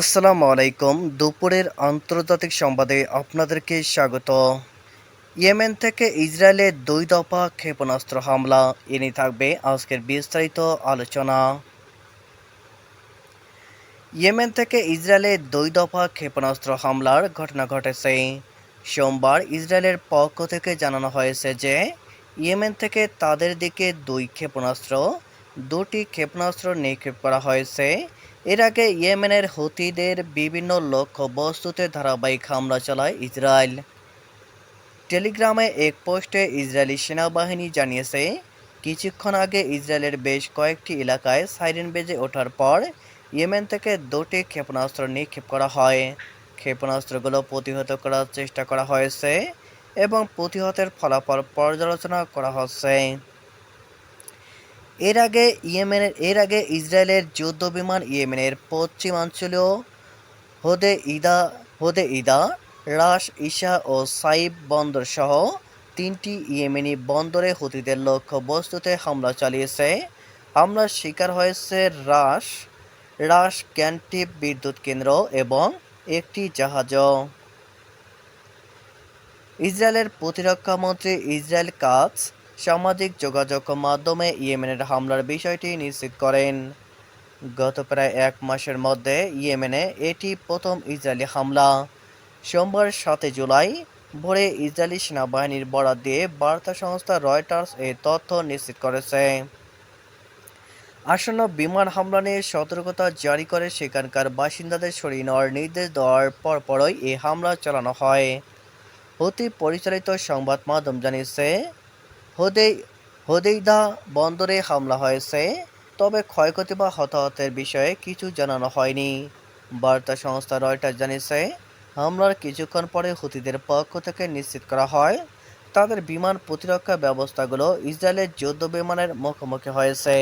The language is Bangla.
আসসালামু আলাইকুম। দুপুরের আন্তর্জাতিক সংবাদে আপনাদেরকে স্বাগত। ইয়েমেন থেকে ইসরায়েলের দুই দফা ক্ষেপণাস্ত্র হামলা, এ নিয়ে থাকবে আজকের বিস্তারিত আলোচনা। ইয়েমেন থেকে ইসরায়েলের দুই দফা ক্ষেপণাস্ত্র হামলার ঘটনা ঘটেছে। সোমবার ইসরায়েলের পক্ষ থেকে জানানো হয়েছে যে, ইয়েমেন থেকে তাদের দিকে দুই ক্ষেপণাস্ত্র, দুটি ক্ষেপণাস্ত্র নিক্ষেপ করা হয়েছে। আগে ইয়েমেনের হুতিদের বিভিন্ন লক্ষ্য বস্তুতে ধারাবাহিক হামলা চালায় ইসরায়েল। টেলিগ্রামে এক পোস্টে ইসরায়েলি সেনাবাহিনী জানিয়েছে, কিছুক্ষণ আগে ইসরায়েলের বেশ কয়েকটি এলাকায় সাইরেন বেজে ওঠার পর ইয়েমেন থেকে দুটি ক্ষেপণাস্ত্র নিক্ষেপ করা হয়। ক্ষেপণাস্ত্রগুলো প্রতিহত করার চেষ্টা করা হয়েছে এবং প্রতিহতের ফলাফল পর্যালোচনা করা হচ্ছে। এর আগে ইয়েমেনের, এর আগে ইসরায়েলের যুদ্ধ বিমান ইয়েমেনের পশ্চিমাঞ্চলীয় হোদে ইদা হোদে ইদা রাস ইশা ও সাইব বন্দর সহ তিনটি ইয়েমেনি বন্দরে হুতিদের লক্ষ্য বস্তুতে হামলা চালিয়েছে। হামলার শিকার হয়েছে রাস রাস ক্যান্টিপ বিদ্যুৎ কেন্দ্র এবং একটি জাহাজও। ইসরায়েলের প্রতিরক্ষা মন্ত্রী ইসরায়েল কাজ সামাজিক যোগাযোগ মাধ্যমে ইয়েমেনের হামলার বিষয়টি নিশ্চিত করেন। গত প্রায় এক মাসের মধ্যে ইয়েমেনে এটি প্রথম ইসরায়েলি হামলা। সোমবার সাতই জুলাই ভোরে ইসরায়েলি সেনাবাহিনীর বরাত দিয়ে বার্তা সংস্থা রয়টার্স এই তথ্য নিশ্চিত করেছে। আসন্ন বিমান হামলা নিয়ে সতর্কতা জারি করে সেখানকার বাসিন্দাদের সরিয়ে নেওয়ার নির্দেশ দেওয়ার পরপরই এই হামলা চালানো হয়। অতি পরিচালিত সংবাদ মাধ্যম জানিয়েছে হোদেই হোদেইদা বন্দরে হামলা হয়েছে, তবে ক্ষয়ক্ষতি বা হতাহতের বিষয়ে কিছু জানানো হয়নি। বার্তা সংস্থা রয়টার জানিয়েছে, হামলার কিছুক্ষণ পরে হুতিদের পক্ষ থেকে নিশ্চিত করা হয়, তাদের বিমান প্রতিরক্ষা ব্যবস্থাগুলো ইসরায়েলের যুদ্ধ বিমানের মুখোমুখি হয়েছে।